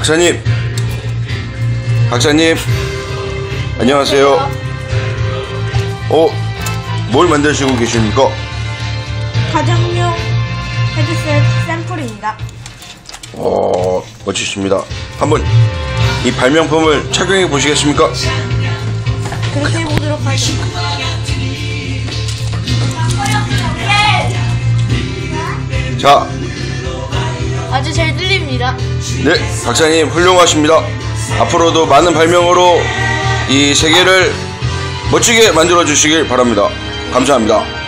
박사님, 박사님, 안녕하세요. 어, 뭘 만드시고 계십니까? 가정용 헤드셋 샘플입니다. 어, 멋지십니다. 한번 이 발명품을 착용해 보시겠습니까? 그렇게 해보도록 하겠습니다. 자, 아주 잘 들립니다. 네, 박사님 훌륭하십니다. 앞으로도 많은 발명으로 이 세계를 멋지게 만들어 주시길 바랍니다. 감사합니다.